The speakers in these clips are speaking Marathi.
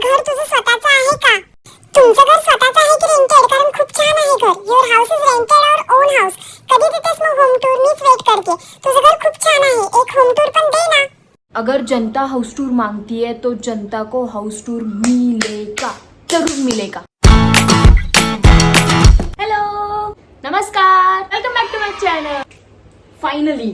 घर तुझं स्वतःचं आहे का? तुमचं घर स्वतःचं आहे की रेंटेड कारण खूप छान आहे घर. युअर हाऊस इज रेंटेड और ओन हाऊस कधी देतेस मग होम टूर मीच वेट करते. तुझं घर खूप छान आहे. एक होम टूर पण दे ना. अगर जनता हाउस टूर मांगती है तो जनता को हाउस टूर मिलेगा. जरूर मिलेगा. हॅलो नमस्कार. Welcome back to my channel finally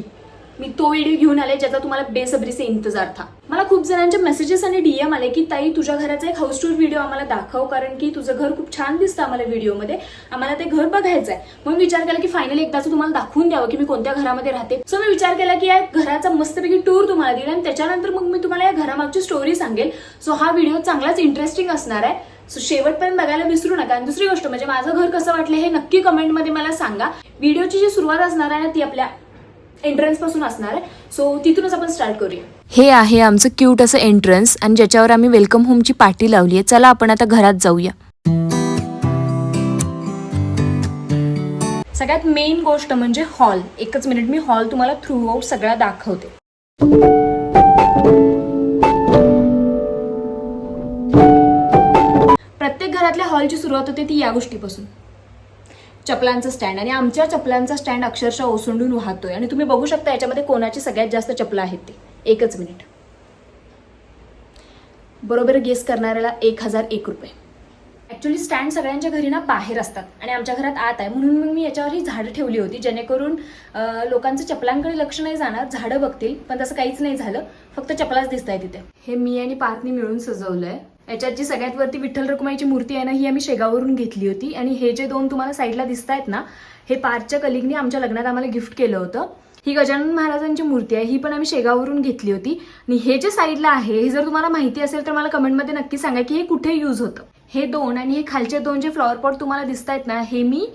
मी तो व्हिडिओ घेऊन आले ज्याचा तुम्हाला बेसब्रीचे इंतजार था. मला खूप जणांचे मेसेजेस आणि डीएम आले की ताई तुझ्या घराचा एक हाऊस टूर व्हिडिओ आम्हाला दाखव कारण की तुझं घर खूप छान दिसतं आम्हाला व्हिडिओमध्ये आम्हाला ते घर बघायचं आहे म्हणून विचार केला की फायनली एकदाच तुम्हाला दाखवून द्यावं की मी कोणत्या घरामध्ये राहते. सो मी विचार केला की या घराचा मस्तपैकी टूर तुम्हाला दिला आणि त्याच्यानंतर मग मी तुम्हाला या घरामागची स्टोरी सांगेल. सो हा व्हिडिओ चांगलाच इंटरेस्टिंग असणार आहे. सो शेवटपर्यंत बघायला विसरू नका. आणि दुसरी गोष्ट म्हणजे माझं घर कसं वाटलं हे नक्की कमेंटमध्ये मला सांगा. व्हिडिओची जी सुरुवात असणार आहे ना ती आपल्या एंट्रन्सपासून असणार आहे. सो तिथूनच आपण स्टार्ट करूया. हे आहे आमचं क्यूट असं एंट्रन्स आणि ज्याच्यावर आम्ही वेलकम होमची पाटी लावली आहे. चला आपण आता घरात जाऊया. सगळ्यात मेन गोष्ट म्हणजे हॉल एकच मिनिट मी हॉल तुम्हाला थ्रू आउट सगळा दाखवते. प्रत्येक घरातल्या हॉलची सुरुवात होते ती या गोष्टीपासून. चपलांचं स्टँड आणि आमच्या चपलांचा स्टँड अक्षरशः ओसंडून वाहतोय. आणि तुम्ही बघू शकता याच्यामध्ये कोणाची सगळ्यात जास्त चपला आहेत ते. एकच मिनिट. बरोबर गेस करणाऱ्याला एक हजार एक रुपये. ऍक्च्युली स्टँड सगळ्यांच्या घरी ना बाहेर असतात आणि आमच्या घरात आत आहे. म्हणून मग मी याच्यावर ही झाडं ठेवली होती जेणेकरून लोकांचं चपलांकडे लक्ष नाही जाणार. झाडं बघतील पण तसं काहीच नाही झालं. फक्त चपलाच दिसत आहे तिथे हे मी आणि पार्थनी मिळून सजवलं आहे याच्यात जी सगळ्यात वरती विठ्ठल रखुमाईची मूर्ती आहे ना ही आम्ही शेगावरून घेतली होती. आणि हे जे दोन तुम्हाला साईडला दिसत आहेत ना हे पारच्या कलिगनी आमच्या लग्नात आम्हाला गिफ्ट केलं होतं. ही गजानन महाराजांची मूर्ती आहे ही पण आम्ही शेगावरून घेतली होती. आणि हे जे साईडला आहे हे जर तुम्हाला माहिती असेल तर मला कमेंटमध्ये नक्की सांगा की हे कुठे यूज होतं. हे दोन आणि हे खालचे दोन जे फ्लॉवर पॉट तुम्हाला दिसत आहेत ना हे मी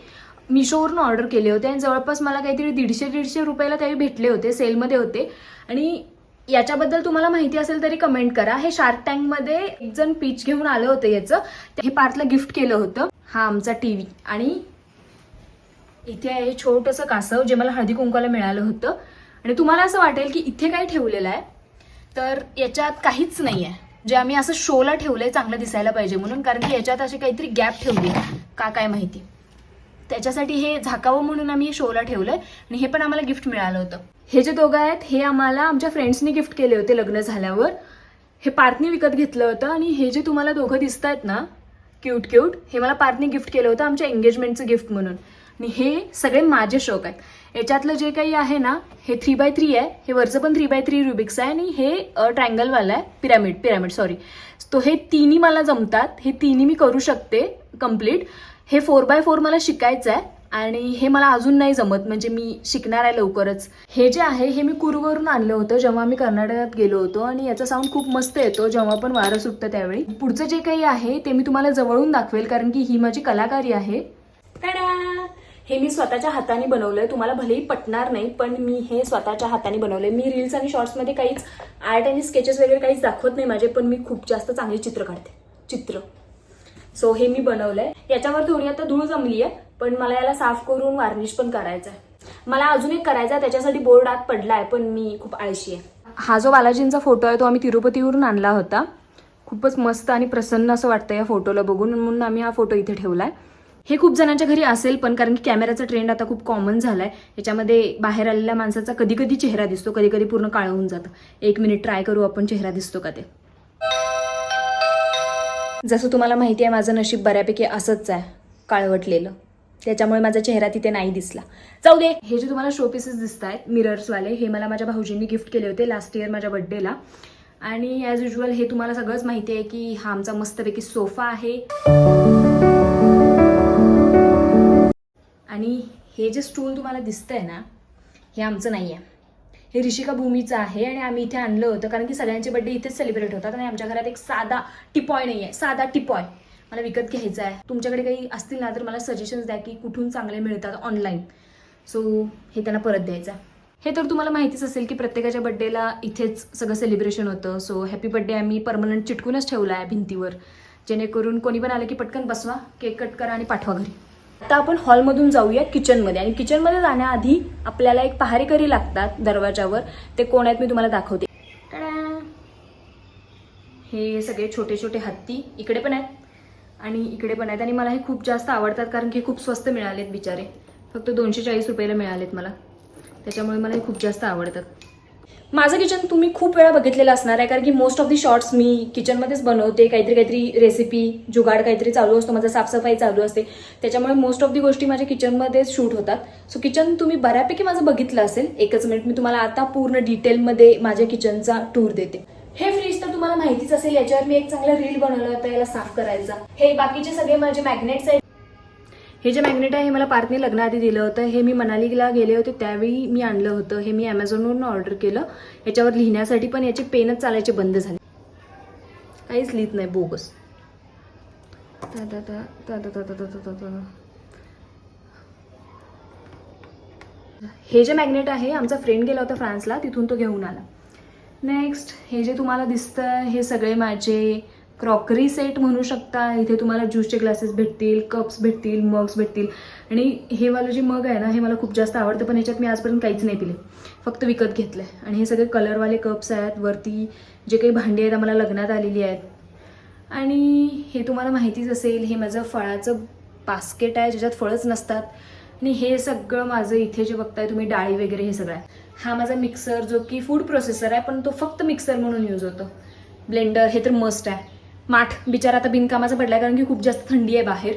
मिशोवरून ऑर्डर केले होते. आणि जवळपास मला काहीतरी दीडशे दीडशे रुपयाला त्यावेळी भेटले होते सेलमध्ये होते. आणि याच्याबद्दल तुम्हाला माहिती असेल तरी कमेंट करा. हे शार्क टँकमध्ये एक जण पीच घेऊन आलं होतं याचं. हे पार्थला गिफ्ट केलं होतं. हा आमचा टी व्ही आणि इथे आहे छोटंसं कासव जे मला हळदी कुंकवाला मिळालं होतं. आणि तुम्हाला असं वाटेल की इथे काय ठेवलेलं आहे. तर याच्यात काहीच नाही आहे जे आम्ही असं शोला ठेवलंय चांगलं दिसायला पाहिजे म्हणून. कारण की याच्यात अशी काहीतरी गॅप ठेवली का काय माहिती. त्याच्यासाठी हे झाकावं म्हणून आम्ही हे शोला ठेवलंय आणि हे पण आम्हाला गिफ्ट मिळालं होतं. हे जे दोघं आहेत हे आम्हाला आमच्या फ्रेंड्सनी गिफ्ट केले होते लग्न झाल्यावर. हे पार्थनी विकत घेतलं होतं आणि हे जे तुम्हाला दोघं दिसत आहेत ना क्यूट क्यूट हे मला पार्थनी गिफ्ट केलं होतं आमच्या एंगेजमेंटचं गिफ्ट म्हणून. आणि हे सगळे माझे शौक आहेत. याच्यातलं जे काही आहे ना हे थ्री बाय थ्री आहे. हे वरचं पण थ्री बाय थ्री रुबिक्स आहे आणि हे ट्रायंगलवालं आहे. पिरामिड पिरामिड सॉरी तो हे तिन्ही मला जमतात. हे तिन्ही मी करू शकते कंप्लीट हे फोर बाय फोर मला शिकायचं आहे आणि हे मला अजून नाही जमत म्हणजे मी शिकणार आहे लवकरच. हे जे आहे हे मी कुरूवरून आणलं होतं जेव्हा मी कर्नाटकात गेलो होतो आणि याचा साऊंड खूप मस्त येतो जेव्हा पण वारं सुटतं त्यावेळी. पुढचं जे काही आहे ते मी तुम्हाला जवळून दाखवेल कारण की ही माझी कलाकारी आहे. हे मी स्वतःच्या हाताने बनवलंय. तुम्हाला भलेही पटणार नाही पण मी हे स्वतःच्या हाताने बनवलंय. मी रील्स आणि शॉर्ट्समध्ये काहीच आर्ट आणि स्केचेस वगैरे काहीच दाखवत नाही माझे पण मी खूप जास्त चांगले चित्र काढते. चित्र. सो हे मी बनवलंय. याच्यावर थोडी आता धूळ जमली आहे पण मला याला साफ करून वार्निश पण करायचं आहे मला अजून एक करायचा आहे त्याच्यासाठी बोर्ड आत पडलाय पण मी खूप आळशी आहे हा जो बालाजींचा फोटो आहे तो आम्ही तिरुपतीवरून आणला होता. खूपच मस्त आणि प्रसन्न असं वाटतं या फोटोला बघून म्हणून आम्ही हा फोटो इथे ठेवलाय. हे खूप जणांच्या घरी असेल पण कारण की कॅमेराचा ट्रेंड आता खूप कॉमन झालाय. याच्यामध्ये बाहेर आलेल्या माणसाचा कधी कधी चेहरा दिसतो कधी कधी पूर्ण काळ होऊन जातं. एक मिनिट ट्राय करू आपण चेहरा दिसतो का ते? जसं तुम्हाला माहिती आहे माझं नशीब बऱ्यापैकी असंच आहे काळवटलेलं. त्याच्यामुळे माझा चेहरा तिथे नाही दिसला. जाऊ दे. हे जे तुम्हाला शो पीसेस दिसत आहेत मिरर्सवाले हे मला माझ्या भाऊजींनी गिफ्ट केले होते लास्ट इयर माझ्या बड्डेला आणि ॲज युजल हे तुम्हाला सगळंच माहिती आहे की हा आमचा मस्तपैकी सोफा आहे. आणि हे जे स्टूल तुम्हाला दिसतंय ना हे आमचं नाही आहे हे ऋषिका भूमीचं आहे आणि आम्ही इथे आणलं होतं. कारण की सगळ्यांचे बड्डे इथेच सेलिब्रेट होतात आणि आमच्या घरात एक साधा टिपॉय नाही आहे साधा टिपॉय. मला विकत घ्यायचा आहे. तुमच्याकडे काही असतील ना तर मला सजेशन्स द्या की कुठून चांगले मिळतात ऑनलाईन सो हे त्यांना परत द्यायचं आहे. हे तर तुम्हाला माहितीच असेल की प्रत्येकाच्या बड्डेला इथेच सगळं सेलिब्रेशन होतं. सो हॅपी बड्डे आम्ही परमनंट चिटकूनच ठेवला आहे भिंतीवर. जेणेकरून कोणी पण आलं की पटकन बसवा केक कट करा आणि पाठवा घरी. आता आपण हॉलमधून जाऊया किचनमध्ये. आणि किचनमध्ये जाण्याआधी आपल्याला एक पहारेकरी लागतात दरवाजावर. ते कोण आहेत मी तुम्हाला दाखवते! हे सगळे छोटे छोटे हत्ती इकडे पण आहेत आणि इकडे पण आहेत. आणि मला हे खूप जास्त आवडतात कारण की खूप स्वस्त मिळालेत बिचारे. फक्त दोनशे चाळीस रुपयाला मिळालेत मला. त्याच्यामुळे मला हे खूप जास्त आवडतात. माझं किचन तुम्ही खूप वेळा बघितलेलं असणार आहे कारण की मोस्ट ऑफ दी शॉर्ट्स मी किचनमध्येच बनवते काहीतरी काहीतरी रेसिपी जुगाड काहीतरी चालू असतो माझं साफसफाई चालू असते. त्याच्यामुळे मोस्ट ऑफ दी गोष्टी माझ्या किचनमध्येच शूट होतात. सो किचन तुम्ही बऱ्यापैकी माझं बघितलं असेल एकच मिनिट मी तुम्हाला आता पूर्ण डिटेलमध्ये माझ्या किचनचा टूर देते. हे फ्रीज तर तुम्हाला माहितीच असेल याच्यावर मी एक चांगला रील बनवला होता याला साफ करायचा. हे बाकीचे सगळे माझे मॅग्नेट्स आहेत. हे जे मॅग्नेट आहे हे मला पार्थने लग्नाआधी दिलं होतं. हे मी मनालीला गेले होते त्यावेळी मी आणलं होतं. हे मी ॲमेझॉनवरून ऑर्डर केलं. याच्यावर लिहिण्यासाठी पण याचे पेनच चालायचे बंद झाले. काहीच लिहित नाही बोगस. हे जे मॅग्नेट आहे आमचा फ्रेंड गेला होता फ्रान्सला तिथून तो घेऊन आला. नेक्स्ट हे जे तुम्हाला दिसतं हे सगळे माझे क्रॉकरी सेट म्हणू शकता. इथे तुम्हाला ज्यूसचे ग्लासेस भेटतील कप्स भेटतील मग्स भेटतील. आणि हे वालं जे मग आहे ना हे मला खूप जास्त आवडतं पण ह्याच्यात मी आजपर्यंत काहीच नाही पिले. फक्त विकत घेतलं आहे आणि हे सगळे कलरवाले कप्स आहेत. वरती जे काही भांडी आहेत आम्हाला लग्नात आलेली आहेत. आणि हे तुम्हाला माहितीच असेल हे माझं फळाचं बास्केट आहे ज्याच्यात फळच नसतात. आणि हे सगळं माझं इथे जे बघताय तुम्ही डाळी वगैरे हे सगळं आहे. हा माझा मिक्सर जो की फूड प्रोसेसर आहे पण तो फक्त मिक्सर म्हणून यूज होतो. ब्लेंडर हे तर मस्ट आहे. माठ बिचारा आता बिनकामाचा पडलाय कारण की खूप जास्त थंडी आहे बाहेर.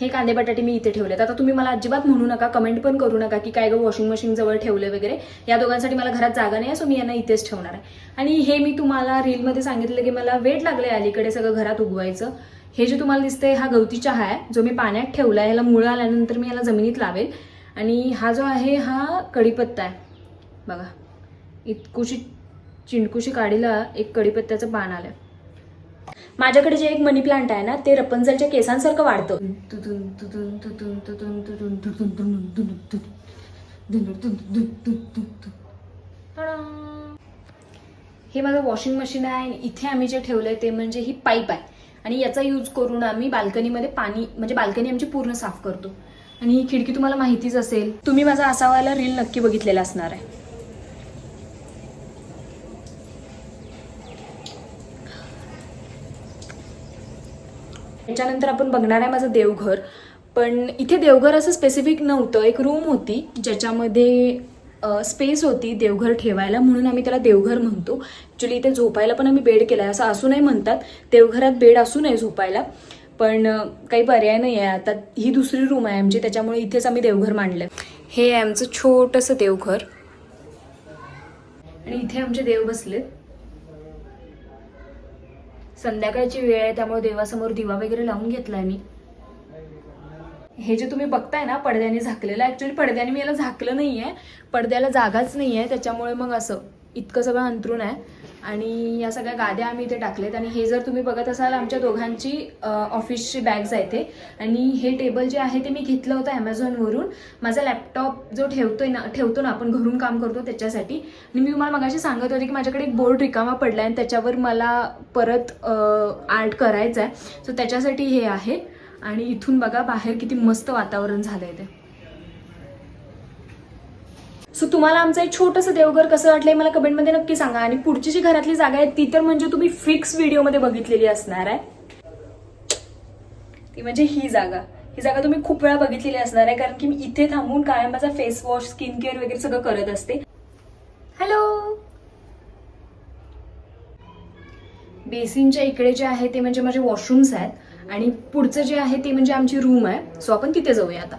हे कांदे बटाटे मी इथे ठेवलेत. आता तुम्ही मला अजिबात म्हणू नका कमेंट पण करू नका की काय गं वॉशिंग मशीन जवळ ठेवले वगैरे. या दोघांसाठी मला घरात जागा नाही आहे सो मी यांना इथेच ठेवणार आहे. आणि हे मी तुम्हाला रीलमध्ये सांगितलं की मला वेट लागले अलीकडे सगळं घरात उगवायचं. हे जे तुम्हाला दिसतंय हा गवती चहा आहे जो मी पाण्यात ठेवला आहे ह्याला मुळं आल्यानंतर मी याला जमिनीत लावेल. आणि हा जो आहे हा कढीपत्ता आहे. बघा इतकुशी चिंडकुशी काडीला एक कढीपत्त्याचं पान आलं माझ्याकडे जे एक मनी प्लांट आहे ना ते रपंजलच्या केसांसारखं वाढतं हे माझं वॉशिंग मशीन आहे आणि इथे आम्ही जे ठेवलंय ते म्हणजे ही पाईप आहे आणि याचा यूज करून आम्ही बाल्कनीमध्ये पाणी म्हणजे बाल्कनी आमची पूर्ण साफ करतो आणि ही खिडकी तुम्हाला माहितीच असेल तुम्ही माझा असावाला रील नक्की बघितलेला असणार आहे त्याच्यानंतर आपण बघणार आहे माझं देवघर. पण इथे देवघर असं स्पेसिफिक नव्हतं. एक रूम होती ज्याच्यामध्ये स्पेस होती देवघर ठेवायला. म्हणून आम्ही त्याला देवघर म्हणतो. ॲक्च्युली इथे झोपायला पण आम्ही बेड केला आहे असं असू नाही म्हणतात देवघरात बेड असू नये झोपायला. पण काही पर्याय नाही आहे आता ही दुसरी रूम आहे आमची. त्याच्यामुळे इथेच आम्ही देवघर मांडलं हे आहे आमचं छोटंसं देवघर. आणि इथे आमचे देव बसलेत. संध्याकाळची वेळ आहे त्यामुळे देवासमोर दिवा वगैरे लावून घेतलाय मी. हे जे तुम्ही बघताय ना पडद्याने झाकलेलं ऍक्च्युली पडद्याने मी याला झाकलं नाहीये पडद्याला जागाच नाहीये त्याच्यामुळे मग असं इतकं सगळं अंतरून आहे. आणि या सगळ्या गाद्या आम्ही इथे टाकलेत आणि हे जर तुम्ही बघत असाल आमच्या दोघांची ऑफिसची बॅग्स आहेत ते. आणि हे टेबल जे आहे ते मी घेतलं होतं ॲमेझॉनवरून माझा लॅपटॉप जो ठेवतोय ना ठेवतो ना आपण घरून काम करतो त्याच्यासाठी. आणि मी तुम्हाला मगाशी सांगत होते की माझ्याकडे एक बोर्ड रिकामा पडला आहे आणि त्याच्यावर मला परत आर्ट करायचं आहे सो त्याच्यासाठी हे आहे. आणि इथून बघा बाहेर किती मस्त वातावरण झालं आहे ते. सो तुम्हाला आमचं एक छोटंसं देवघर कसं वाटलंय मला कमेंटमध्ये नक्की सांगा. आणि पुढची जी घरातली जागा आहे ती तर म्हणजे तुम्ही फिक्स व्हिडिओमध्ये बघितलेली असणार आहे. ती म्हणजे ही जागा. ही जागा तुम्ही खूप वेळा बघितलेली असणार आहे कारण की मी इथे थांबून कायम माझा फेस वॉश स्किन केअर वगैरे सगळं करत असते. हॅलो बेसिनच्या इकडे जे आहे ते म्हणजे माझे वॉशरूम्स आहेत. आणि पुढचं जे आहे ते म्हणजे आमची रूम आहे. सो आपण तिथे जाऊया आता.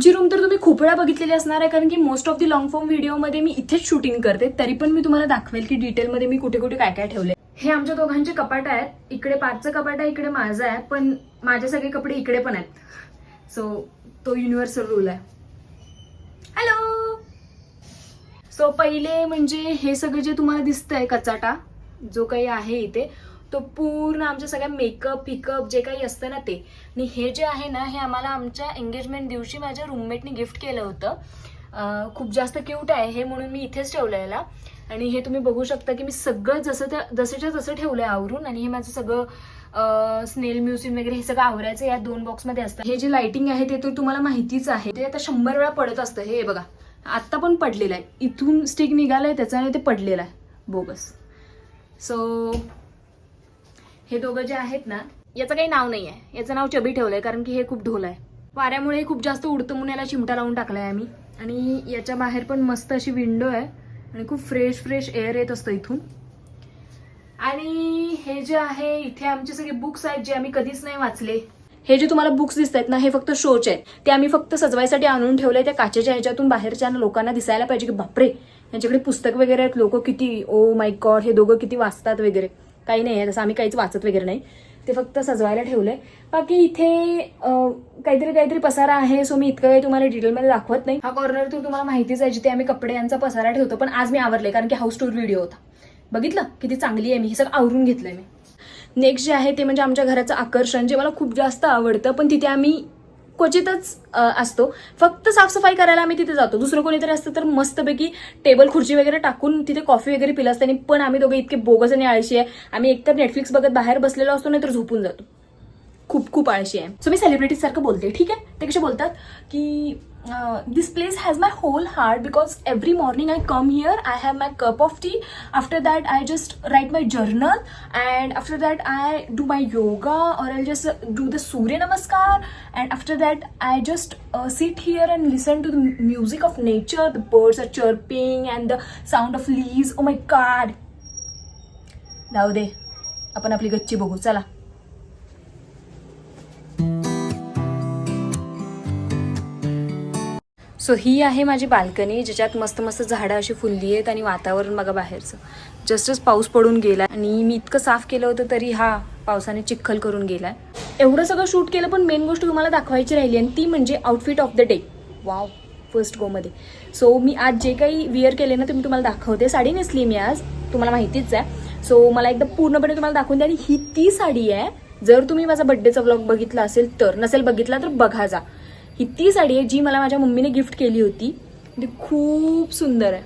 आमची रूम तर तुम्ही खूप वेळा बघितलेली असणार आहे कारण की most of the long form व्हिडिओमध्ये मी इथेच शूटिंग करते. तरी पण मी तुम्हाला दाखवेल की डिटेलमध्ये मी कुठे कुठे काय काय ठेवले हे आमच्या दोघांचे कपाट आहेत. इकडे पाचचं कपाट आहे इकडे माझं आहे पण माझे सगळे कपडे इकडे पण आहेत. सो तो युनिव्हर्सल रूल आहे. हॅलो सो पहिले म्हणजे हे सगळं जे तुम्हाला दिसतंय कचाटा जो काही आहे इथे तो पूर्ण आमच्या सगळ्या मेकअप पिकअप जे काही असतं ना ते. आणि हे जे आहे ना हे आम्हाला आमच्या एंगेजमेंट दिवशी माझ्या रूममेटने गिफ्ट केलं होतं. खूप जास्त क्यूट आहे हे म्हणून मी इथेच ठेवलं याला आणि हे तुम्ही बघू शकता की मी सगळं जसं त्या जसंच्या तसं आहे आवरून आणि हे माझं सगळं स्नेल म्युझियम वगैरे हे सगळं आवरायचं या दोन बॉक्समध्ये असतं. हे जे लाइटिंग आहे ते तर तुम्हाला माहितीच आहे. ते आता शंभर वेळा पडत असतं. हे बघा. आत्ता पण पडलेलं आहे. इथून स्टिक निघालं आहे त्याचं त्याच्याने ते पडलेलं आहे. बोगस. सो हे दोघं जे आहेत ना याचं काही नाव नाही आहे याचं नाव चबी ठेवलंय कारण की हे खूप ढोल आहे वाऱ्यामुळे खूप जास्त उडतं म्हणून याला चिमटा लावून टाकलाय आम्ही. आणि याच्या बाहेर पण मस्त अशी विंडो आहे. आणि खूप फ्रेश फ्रेश एअर येत असतं इथून. आणि हे जे आहे इथे आमचे सगळे बुक्स आहेत जे आम्ही कधीच नाही वाचले. हे जे तुम्हाला बुक्स दिसत आहेत ना हे फक्त शोचे आहेत. ते आम्ही फक्त सजवायसाठी आणून ठेवले त्या काचेच्या ह्याच्यातून बाहेरच्या लोकांना दिसायला पाहिजे की बापरे यांच्याकडे पुस्तक वगैरे आहेत लोक किती ओ माय गॉड हे दोघं किती वाचतात वगैरे. काही नाही आहे तसं आम्ही काहीच वाचत वगैरे नाही. ते फक्त सजवायला ठेवलंय. बाकी इथे काहीतरी काहीतरी पसारा आहे सो मी इतकं काही तुम्हाला डिटेलमध्ये दाखवत नाही. हा कॉर्नर तर तुम्हाला माहितीच आहे जिथे आम्ही कपडे यांचा पसारा ठेवतो पण आज मी आवरले कारण की हाऊस टूर व्हिडिओ होता. बघितलं? किती चांगली आहे मी हे सगळं आवरून घेतलंय मी. नेक्स्ट जे आहे ते म्हणजे आमच्या घराचं आकर्षण जे मला खूप जास्त आवडतं पण तिथे आम्ही क्वचितच असतो. फक्त साफसफाई करायला आम्ही तिथे जातो. दुसरं कोणीतरी असतं तर मस्तपैकी टेबल खुर्ची वगैरे टाकून तिथे कॉफी वगैरे पिला असते आणि पण आम्ही दोघे इतके बोगस आणि आळशी आहे. आम्ही एकतर नेटफ्लिक्स बघत बाहेर बसलेलो असतो नाही तर झोपून जातो. खूप खूप आळशी आहे. सो मी सेलिब्रिटीज सारखं बोलते, ठीक आहे? ते कसे बोलतात की this place has my whole heart because every morning I come here I have my cup of tea after that I just write my journal and after that I do my yoga or I just do the Surya Namaskar and after that I just sit here and listen to the music of nature the birds are chirping and the sound of leaves oh my god जाऊ दे. आपण आपली गच्ची बघू. चला. सो ही आहे माझी बाल्कनी ज्याच्यात मस्त मस्त झाडं अशी फुलली आहेत आणि वातावरण बघा बाहेरचं. जस्टच पाऊस पडून गेला आणि मी इतकं साफ केलं होतं तरी हा पावसाने चिखल करून गेलाय. एवढं सगळं शूट केलं पण मेन गोष्ट तुम्हाला दाखवायची राहिली आणि ती म्हणजे outfit of the day wow first गोमध्ये so मी आज जे काही विअर केले ना ते मी तुम्हाला दाखवते. साडी नेसली मी आज तुम्हाला माहितीच आहे. सो मला एकदा पूर्णपणे तुम्हाला दाखवून द्या. आणि ही ती साडी आहे जर तुम्ही माझा बड्डेचा व्लॉग बघितला असेल तर नसेल बघितला तर बघा जा. ही ती साडी आहे जी मला माझ्या मम्मीने गिफ्ट केली होती. ती खूप सुंदर आहे.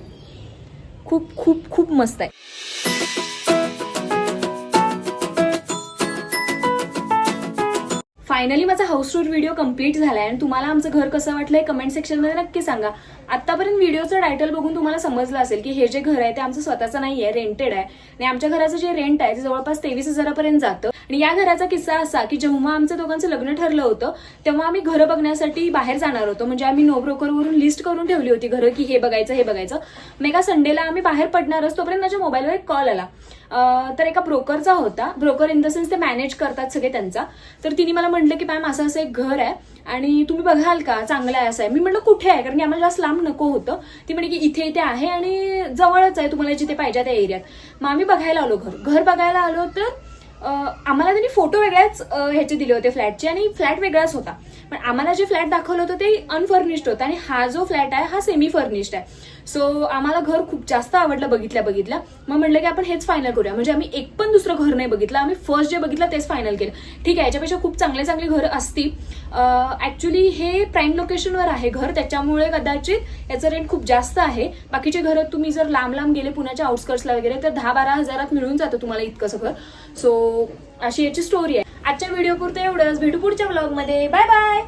खूप खूप खूप मस्त आहे. फायनली माझा हाऊस टूर व्हिडिओ कंप्लीट झालाय आणि तुम्हाला आमचं घर कसं वाटलंय कमेंट सेक्शनमध्ये नक्की सांगा. आतापर्यंत व्हिडिओचं टायटल बघून तुम्हाला समजलं असेल की हे जे घर आहे ते आमचं स्वतःचं नाही आहे रेंटेड आहे. आणि आमच्या घराचं जे रेंट आहे ते जवळपास तेवीस हजारापर्यंत जातं. आणि या घराचा किस्सा असा की जेव्हा आमचं दोघांचं लग्न ठरलं होतं तेव्हा आम्ही घरं बघण्यासाठी बाहेर जाणार होतो. म्हणजे आम्ही नो ब्रोकरवरून लिस्ट करून ठेवली होती घरं की हे बघायचं हे बघायचं. मग एका संडेला आम्ही बाहेर पडणारच तोपर्यंत माझ्या मोबाईलवर एक कॉल आला. तर एका ब्रोकरचा होता. ब्रोकर इन द सेन्स ते मॅनेज करतात सगळे त्यांचा. तर तिने मला म्हटलं की मॅम असं असं एक घर आहे आणि तुम्ही बघाल का? चांगलं आहे असं आहे. मी म्हटलं कुठे आहे? कारण की आम्हाला जास्त लांब नको होतं. ती म्हणे की इथे इथे आहे आणि जवळच आहे तुम्हाला जिथे पाहिजे त्या एरियात. मग आम्ही बघायला आलो घर. घर बघायला आलो तर आम्हाला त्यांनी फोटो वेगळ्याच ह्याचे दिले होते फ्लॅटचे आणि फ्लॅट वेगळाच होता. पण आम्हाला जे फ्लॅट दाखवलं होतं ते अनफर्निश्ड होतं आणि हा जो फ्लॅट आहे हा सेमी फर्निश्ड आहे. सो आम्हाला घर खूप जास्त आवडलं बघितल्या बघितल्या. मग म्हटलं की आपण हेच फायनल करूया. म्हणजे आम्ही एक पण दुसरं घर नाही बघितलं. आम्ही फर्स्ट जे बघितलं तेच फायनल केलं. ठीक आहे याच्यापेक्षा खूप चांगले चांगले घरं असतील. ऍक्च्युली हे प्राईम लोकेशनवर आहे घर. त्याच्यामुळे कदाचित याचं रेंट खूप जास्त आहे. बाकीचे घरं तुम्ही जर लांब लांब गेले पुण्याच्या आउटस्कर्ट्सला वगैरे तर दहा बारा हजारात मिळून जातं तुम्हाला इतकंसं घर. सो अशी याची स्टोरी आहे. आजच्या व्हिडिओ पुरतं एवढंच. भेटू पुढच्या ब्लॉगमध्ये बाय बाय